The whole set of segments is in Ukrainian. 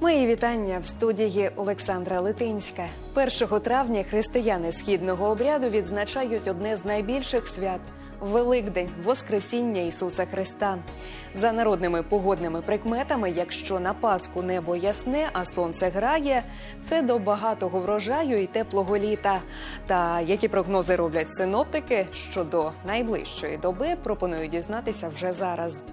Мої вітання в студії Олександра Литинська. 1 травня християни східного обряду відзначають одне з найбільших свят Великдень Воскресіння Ісуса Христа. За народними погодними прикметами, якщо на Пасху небо ясне, а сонце грає, це до багатого врожаю і теплого літа. Та які прогнози роблять синоптики щодо найближчої доби, пропоную дізнатися вже зараз.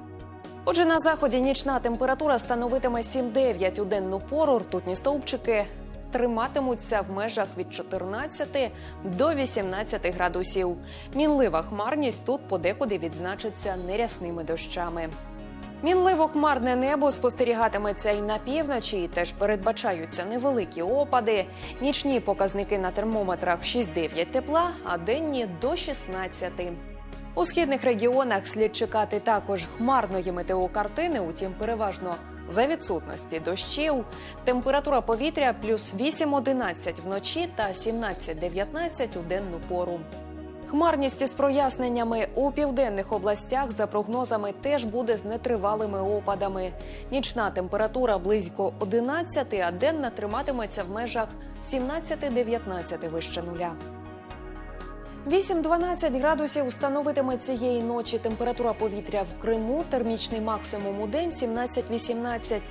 Отже, на заході нічна температура становитиме 7-9 у денну пору. Ртутні стовпчики триматимуться в межах від 14 до 18 градусів. Мінлива хмарність тут подекуди відзначиться нерясними дощами. Мінливо хмарне небо спостерігатиметься і на півночі. і Теж передбачаються невеликі опади. Нічні показники на термометрах 6-9 тепла, а денні до 16. У східних регіонах слід чекати також хмарної метеокартини, утім переважно за відсутності дощів. Температура повітря плюс 8-11 вночі та 17-19 у денну пору. Хмарність із проясненнями у південних областях за прогнозами теж буде з нетривалими опадами. Нічна температура близько 11, а денна триматиметься в межах 17-19 вище нуля. 8-12 градусів становитиме цієї ночі температура повітря в Криму. Термічний максимум у день 17-18.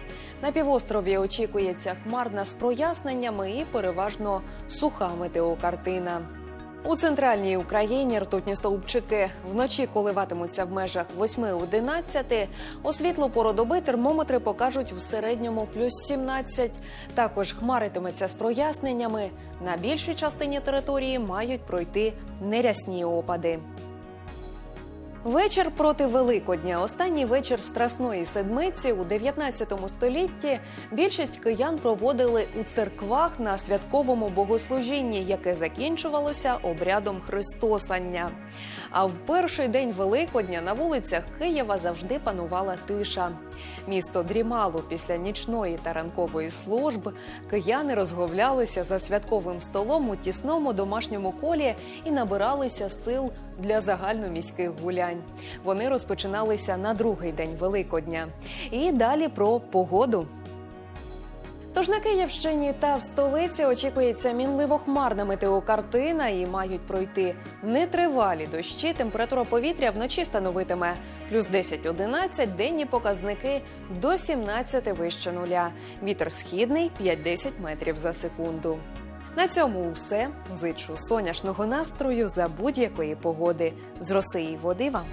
На півострові очікується хмарна з проясненнями і переважно суха метеокартина. У центральній Україні ртутні стовпчики вночі коливатимуться в межах 8-11. У світлу пору термометри покажуть у середньому плюс 17. Також хмаритиметься з проясненнями. На більшій частині території мають пройти нерясні опади. Вечір проти Великодня, останній вечір Страсної седмиці у 19 столітті. Більшість киян проводили у церквах на святковому богослужінні, яке закінчувалося обрядом Христосання. А в перший день Великодня на вулицях Києва завжди панувала тиша. Місто дрімало після нічної та ранкової служб. Кияни розговлялися за святковим столом у тісному домашньому колі і набиралися сил для загальноміських гулянь. Вони розпочиналися на другий день Великодня. І далі про погоду. Тож на Київщині та в столиці очікується мінливо-хмарна метеокартина і мають пройти нетривалі дощі. Температура повітря вночі становитиме плюс 10-11, денні показники до 17 вище нуля. Вітер східний 5-10 метрів за секунду. На цьому усе. Зичу сонячного настрою за будь-якої погоди. З роси води вам.